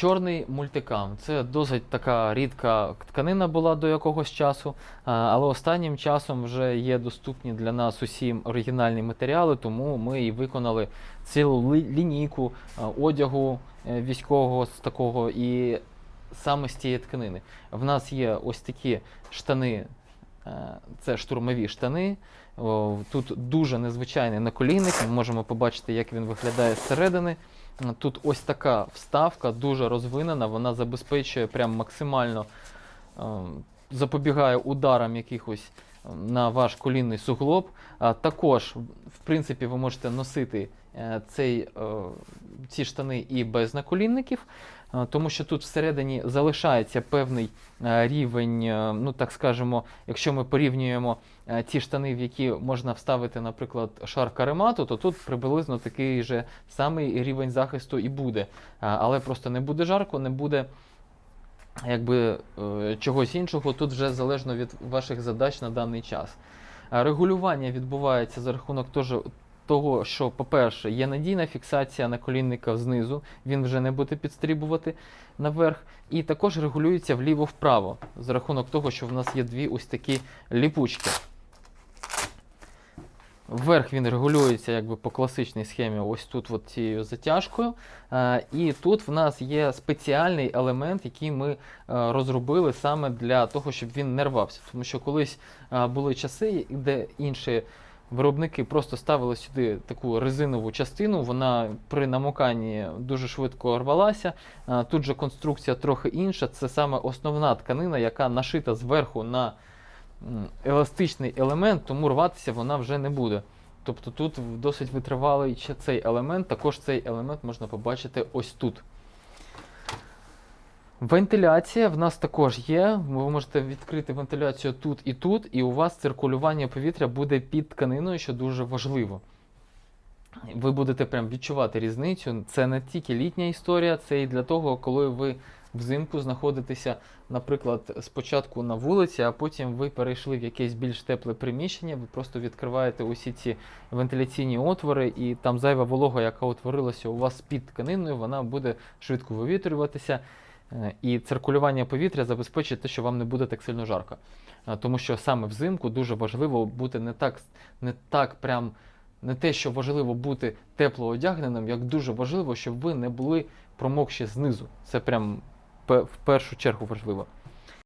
Чорний мультикам це досить така рідка тканина була до якогось часу, але останнім часом вже є доступні для нас усі оригінальні матеріали, тому ми і виконали цілу лі- лінійку одягу е, військового з такого і саме з цієї тканини. В нас є ось такі штани, це штурмові штани. Тут дуже незвичайний наколінник. Ми можемо побачити, як він виглядає зсередини. Тут ось така вставка, дуже розвинена, вона забезпечує прям максимально е, запобігає ударам якихось е, на ваш колінний суглоб. Також, в принципі, ви можете носити е, цей, е, ці штани і без наколінників, е, тому що тут всередині залишається певний е, рівень, е, ну так скажемо, якщо ми порівнюємо ті штани, в які можна вставити, наприклад, шар каремату, то тут приблизно такий же самий рівень захисту і буде. Але просто не буде жарко, не буде якби, чогось іншого. Тут вже залежно від ваших задач на даний час. Регулювання відбувається за рахунок теж того, що, по-перше, є надійна фіксація наколінника знизу, він вже не буде підстрібувати наверх. І також регулюється вліво-вправо за рахунок того, що в нас є дві ось такі ліпучки. Вверх він регулюється якби по класичній схемі, ось тут от цією затяжкою. Е, І тут в нас є спеціальний елемент, який ми е, розробили саме для того, щоб він не рвався. Тому що колись е, були часи, де інші виробники просто ставили сюди таку резинову частину, вона при намоканні дуже швидко рвалася. Е, Тут же конструкція трохи інша. Це саме основна тканина, яка нашита зверху на еластичний елемент, тому рватися вона вже не буде. Тобто тут досить витривалий цей елемент, також цей елемент можна побачити ось тут. Вентиляція в нас також є. Ви можете відкрити вентиляцію тут і тут, і у вас циркулювання повітря буде під тканиною, що дуже важливо. Ви будете прям відчувати різницю. Це не тільки літня історія, це і для того, коли ви взимку знаходитеся, наприклад, спочатку на вулиці, а потім ви перейшли в якесь більш тепле приміщення, ви просто відкриваєте усі ці вентиляційні отвори, і там зайва волога, яка утворилася у вас під тканиною, вона буде швидко вивітрюватися. Е, І циркулювання повітря забезпечить те, що вам не буде так сильно жарко. Е, Тому що саме взимку дуже важливо бути не так, не так прям, не те, що важливо бути тепло одягненим, як дуже важливо, щоб ви не були промокші знизу. Це прям в першу чергу важливо.